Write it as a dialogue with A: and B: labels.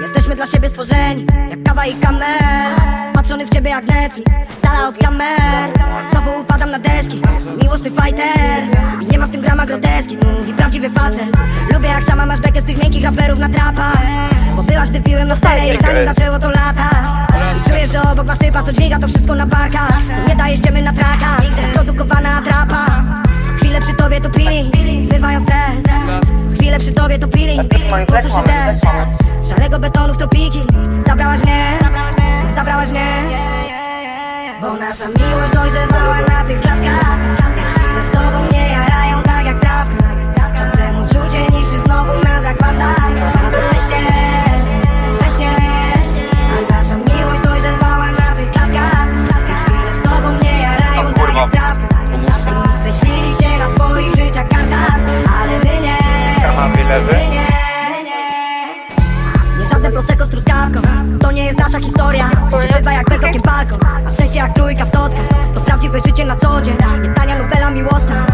A: Jesteśmy dla siebie stworzeni, jak kawa i kamel. Patrzony w ciebie jak Netflix, z dala od kamer. Znowu upadam na deski, miłosny fighter. I nie ma w tym grama groteski, mówi prawdziwy facet. Lubię jak sama masz bekę z tych miękkich raperów na trapa Bo byłaś, gdy piłem na scenę i zanim zaczęło to lata. I czujesz, że obok masz typa, co dźwiga to wszystko na barkach. Nie daje ściemy na traka, pili, posłuszy deszcz Z szarego betonu w tropiki. Zabrałaś mnie, zabrałaś mnie? Bo nasza miłość dojrzewała na tych klatkach prosecco z truskawką. To nie jest nasza historia. Życie bywa jak bez okien balkon A szczęście jak trójka w totkach To prawdziwe życie na co dzień. Nie tania nowela miłosna